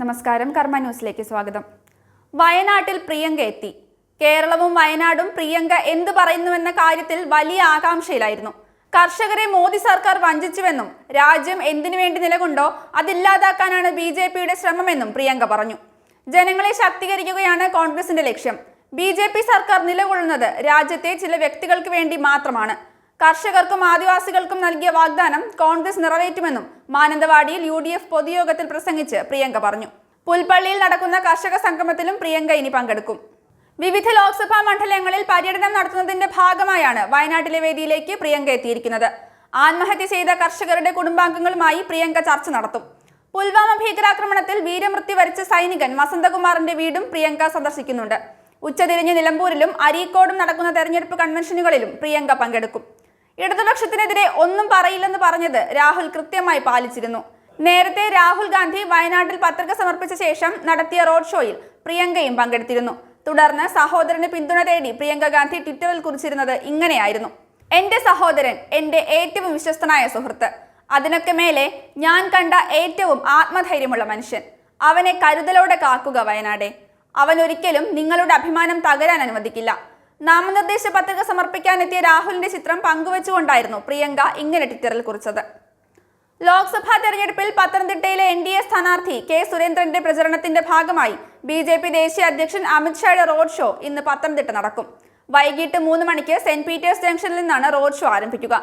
നമസ്കാരം കർമ്മ ന്യൂസിലേക്ക് സ്വാഗതം. വയനാട്ടിൽ പ്രിയങ്ക എത്തി. കേരളവും വയനാടും പ്രിയങ്ക എന്ത് പറയുന്നുവെന്ന കാര്യത്തിൽ വലിയ ആകാംക്ഷയിലായിരുന്നു. കർഷകരെ മോദി സർക്കാർ വഞ്ചിച്ചുവെന്നും രാജ്യം എന്തിനു വേണ്ടി നിലകൊണ്ടോ അതില്ലാതാക്കാനാണ് ബി ജെ പിയുടെ ശ്രമമെന്നും പ്രിയങ്ക പറഞ്ഞു. ജനങ്ങളെ ശാക്തീകരിക്കുകയാണ് കോൺഗ്രസിന്റെ ലക്ഷ്യം. ബി സർക്കാർ നിലകൊള്ളുന്നത് രാജ്യത്തെ ചില വ്യക്തികൾക്ക് വേണ്ടി മാത്രമാണ്. കർഷകർക്കും ആദിവാസികൾക്കും നൽകിയ വാഗ്ദാനം കോൺഗ്രസ് നിറവേറ്റുമെന്നും മാനന്തവാടിയിൽ യു പൊതുയോഗത്തിൽ പ്രസംഗിച്ച് പ്രിയങ്ക പറഞ്ഞു. പുൽപ്പള്ളിയിൽ നടക്കുന്ന കർഷക സംഗമത്തിലും പ്രിയങ്ക ഇനി പങ്കെടുക്കും. വിവിധ ലോക്സഭാ മണ്ഡലങ്ങളിൽ പര്യടനം നടത്തുന്നതിന്റെ ഭാഗമായാണ് വയനാട്ടിലെ വേദിയിലേക്ക് പ്രിയങ്ക എത്തിയിരിക്കുന്നത്. ആത്മഹത്യ ചെയ്ത കർഷകരുടെ കുടുംബാംഗങ്ങളുമായി പ്രിയങ്ക ചർച്ച നടത്തും. പുൽവാമ ഭീകരാക്രമണത്തിൽ വീരമൃത്യു വരിച്ച സൈനികൻ വസന്തകുമാറിന്റെ വീടും പ്രിയങ്ക സന്ദർശിക്കുന്നുണ്ട്. ഉച്ചതിരിഞ്ഞ് നിലമ്പൂരിലും അരീക്കോടും നടക്കുന്ന തെരഞ്ഞെടുപ്പ് കൺവെൻഷനുകളിലും പ്രിയങ്ക പങ്കെടുക്കും. ഇടതുപക്ഷത്തിനെതിരെ ഒന്നും പറയില്ലെന്ന് പറഞ്ഞത് രാഹുൽ കൃത്യമായി പാലിച്ചിരുന്നു. നേരത്തെ രാഹുൽ ഗാന്ധി വയനാട്ടിൽ പത്രിക സമർപ്പിച്ച ശേഷം നടത്തിയ റോഡ് ഷോയിൽ പ്രിയങ്കയും പങ്കെടുത്തിരുന്നു. തുടർന്ന് സഹോദരന് പിന്തുണ തേടി പ്രിയങ്ക ഗാന്ധി ട്വിറ്ററിൽ കുറിച്ചിരുന്നത് ഇങ്ങനെയായിരുന്നു. എന്റെ സഹോദരൻ എന്റെ ഏറ്റവും വിശ്വസ്തനായ സുഹൃത്ത്. അതിനൊക്കെ മേലെ ഞാൻ കണ്ട ഏറ്റവും ആത്മധൈര്യമുള്ള മനുഷ്യൻ. അവനെ കരുതലോടെ കാക്കുക വയനാടെ. അവൻ ഒരിക്കലും നിങ്ങളുടെ അഭിമാനം തകരാൻ അനുവദിക്കില്ല. നാമനിർദ്ദേശ പത്രിക സമർപ്പിക്കാനെത്തിയ രാഹുലിന്റെ ചിത്രം പങ്കുവച്ചുകൊണ്ടായിരുന്നു പ്രിയങ്ക ഇങ്ങനെ ട്വിറ്ററിൽ കുറിച്ചത്. ലോക്സഭാ തെരഞ്ഞെടുപ്പിൽ പത്തനംതിട്ടയിലെ എൻ ഡി എ സ്ഥാനാർത്ഥി കെ സുരേന്ദ്രന്റെ പ്രചരണത്തിന്റെ ഭാഗമായി ബി ജെ പി ദേശീയ അധ്യക്ഷൻ അമിത്ഷായുടെ റോഡ് ഷോ ഇന്ന് പത്തനംതിട്ട നടക്കും. വൈകിട്ട് മൂന്ന് മണിക്ക് സെന്റ് പീറ്റേഴ്സ് ജംഗ്ഷനിൽ നിന്നാണ് റോഡ് ഷോ ആരംഭിക്കുക.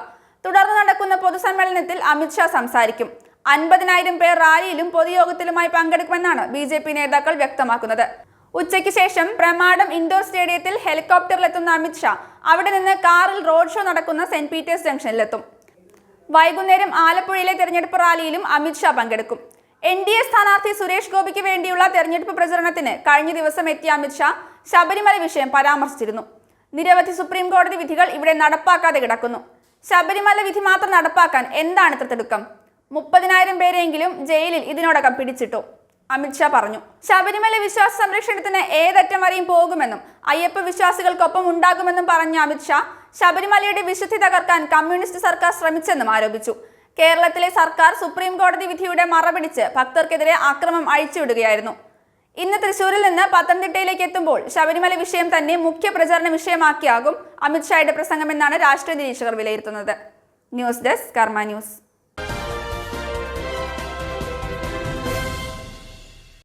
തുടർന്ന് നടക്കുന്ന പൊതുസമ്മേളനത്തിൽ അമിത്ഷാ സംസാരിക്കും. അൻപതിനായിരം പേർ റാലിയിലും പൊതുയോഗത്തിലുമായി പങ്കെടുക്കുമെന്നാണ് ബി നേതാക്കൾ വ്യക്തമാക്കുന്നത്. ഉച്ചയ്ക്ക് ശേഷം പ്രമാടം ഇൻഡോർ സ്റ്റേഡിയത്തിൽ ഹെലികോപ്റ്ററിലെത്തുന്ന അമിത്ഷാ അവിടെ നിന്ന് കാറിൽ റോഡ് ഷോ നടക്കുന്ന സെന്റ് പീറ്റേഴ്സ് ജംഗ്ഷനിലെത്തും. വൈകുന്നേരം ആലപ്പുഴയിലെ തെരഞ്ഞെടുപ്പ് റാലിയിലും അമിത്ഷാ പങ്കെടുക്കും. എൻ ഡി എ സ്ഥാനാർത്ഥി സുരേഷ് ഗോപിക്ക് വേണ്ടിയുള്ള തെരഞ്ഞെടുപ്പ് പ്രചരണത്തിന് കഴിഞ്ഞ ദിവസം എത്തിയ അമിത്ഷാ ശബരിമല വിഷയം പരാമർശിച്ചിരുന്നു. നിരവധി സുപ്രീം കോടതി വിധികൾ ഇവിടെ നടപ്പാക്കാതെ കിടക്കുന്നു. ശബരിമല വിധി മാത്രം നടപ്പാക്കാൻ എന്താണ് ഇത്ര തിടുക്കം മുപ്പതിനായിരം പേരെങ്കിലും ജയിലിൽ ഇതിനോടകം പിടിച്ചിട്ടു. അമിത്ഷാ പറഞ്ഞു. ശബരിമല വിശ്വാസ സംരക്ഷണത്തിന് ഏതറ്റം വരെയും പോകുമെന്നും അയ്യപ്പ വിശ്വാസികൾക്കൊപ്പം ഉണ്ടാകുമെന്നും പറഞ്ഞ അമിത്ഷാ ശബരിമലയുടെ വിശുദ്ധി തകർക്കാൻ കമ്മ്യൂണിസ്റ്റ് സർക്കാർ ശ്രമിച്ചെന്നും ആരോപിച്ചു. കേരളത്തിലെ സർക്കാർ സുപ്രീം കോടതി വിധിയുടെ മറപിടിച്ച് ഭക്തർക്കെതിരെ അക്രമം അഴിച്ചുവിടുകയായിരുന്നു. ഇന്ന് തൃശൂരിൽ നിന്ന് പത്തനംതിട്ടയിലേക്ക് എത്തുമ്പോൾ ശബരിമല വിഷയം തന്നെ മുഖ്യ പ്രചാരണ വിഷയമാക്കിയാകും അമിത്ഷായുടെ പ്രസംഗമെന്നാണ് രാഷ്ട്രീയ നിരീക്ഷകർ വിലയിരുത്തുന്നത്. News desk Karma news.